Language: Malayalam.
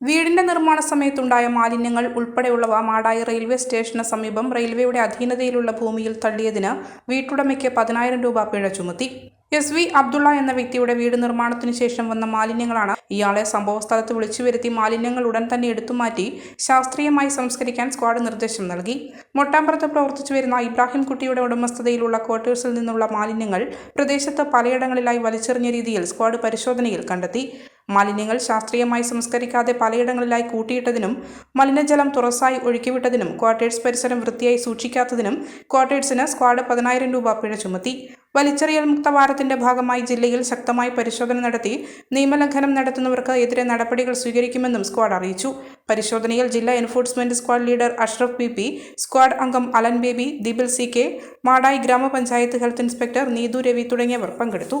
വീടിന്റെ നിർമ്മാണ സമയത്തുണ്ടായ മാലിന്യങ്ങൾ ഉൾപ്പെടെയുള്ളവ മാടായി റെയിൽവേ സ്റ്റേഷന് സമീപം റെയിൽവേയുടെ അധീനതയിലുള്ള ഭൂമിയിൽ തള്ളിയതിന് വീട്ടുടമയ്ക്ക് പതിനായിരം രൂപ പിഴ ചുമത്തി. എസ് വി അബ്ദുള്ള എന്ന വ്യക്തിയുടെ വീട് നിർമ്മാണത്തിന് ശേഷം വന്ന മാലിന്യങ്ങളാണ് ഇയാളെ സംഭവസ്ഥലത്ത് വിളിച്ചു വരുത്തി മാലിന്യങ്ങൾ ഉടൻ തന്നെ എടുത്തുമാറ്റി ശാസ്ത്രീയമായി സംസ്കരിക്കാൻ സ്ക്വാഡ് നിർദ്ദേശം നൽകി. മൊട്ടാമ്പുറത്ത് പ്രവർത്തിച്ചു വരുന്ന ഇബ്രാഹിം കുട്ടിയുടെ ഉടമസ്ഥതയിലുള്ള ക്വാർട്ടേഴ്സിൽ നിന്നുള്ള മാലിന്യങ്ങൾ പ്രദേശത്ത് പലയിടങ്ങളിലായി വലിച്ചെറിഞ്ഞ രീതിയിൽ സ്ക്വാഡ് പരിശോധനയിൽ കണ്ടെത്തി. മാലിന്യങ്ങൾ ശാസ്ത്രീയമായി സംസ്കരിക്കാതെ പലയിടങ്ങളിലായി കൂട്ടിയിട്ടതിനും മലിനജലം തുറസായി ഒഴുക്കിവിട്ടതിനും ക്വാർട്ടേഴ്സ് പരിസരം വൃത്തിയായി സൂക്ഷിക്കാത്തതിനും ക്വാർട്ടേഴ്സിന് സ്ക്വാഡ് പതിനായിരം രൂപ പിഴ ചുമത്തി. വലിച്ചെറിയൽ മുക്ത വാരത്തിന്റെ ഭാഗമായി ജില്ലയിൽ ശക്തമായി പരിശോധന നടത്തി നിയമലംഘനം നടത്തുന്നവർക്ക് എതിരെ നടപടികൾ സ്വീകരിക്കുമെന്നും സ്ക്വാഡ് അറിയിച്ചു. പരിശോധനയിൽ ജില്ലാ enforcement squad leader Ashraf B P squad അംഗം അലൻ ബേബി ദിബിൽ സി കെ മാടായി ഗ്രാമപഞ്ചായത്ത് ഹെൽത്ത് ഇൻസ്പെക്ടർ നീതു രവി തുടങ്ങിയവർ പങ്കെടുത്തു.